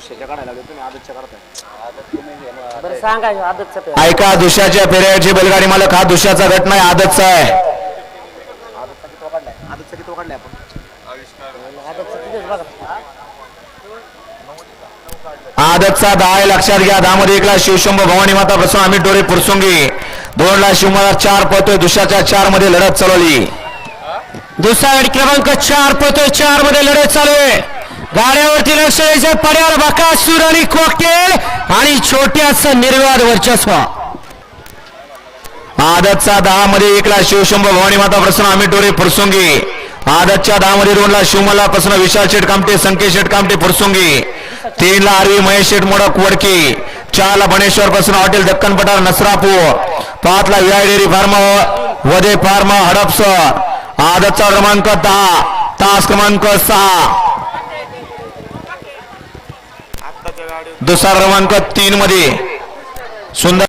दुसऱ्याच्या काढायला लागले तुम्ही आदतच्या काढताय बरं सांगा आदतचं ते. ऐका दुसऱ्याच्या फेऱ्याची बैलगाडी मालक हा दुसऱ्याचा गट नाही आदतचा आहे. आदतचा किती काढलाय? आदतचा किती काढलाय आपण? आदतचं तिथेच बघा. आदतचा दहा आहे लक्षात घ्या. दहा मध्ये एकला शिवशंभ भवानी माता प्रसन्न अमित डोरे फुरसुंगी दोन ला शिवमाला चार पळतोय. दुसऱ्याच्या चारमध्ये लढत चालवली. दुसरा गट क्रमांक चार पळतोय. चारमध्ये लढत चालू आहे. गाड्यावरती लक्ष द्यायचं. पड्यावर बकासूर आणि कॉकटेल आणि छोट्याचा निर्वाद वर्चस्व. आदतचा दहा मध्ये एकला शिवशंभ भवानी माता प्रसन्न अमित डोरे फुरसुंगी. आदतच्या दहा मध्ये दोन ला प्रसन्न विशाल शेठ कामटे संकेत शेठ कामटे फुरसुंगी. तीनला आरवी महेश शेठ मोडक वडकी. चारला बनेश्वर प्रसन्न हॉटेल दक्कन पठार नसरापूर. पाचला विआय डेअरी फार्म वदे फार्म हडपसर. आदतचा क्रमांक दहा तास क्रमांक सहा. दुसरा क्रमांक तीन मध्ये सुंदर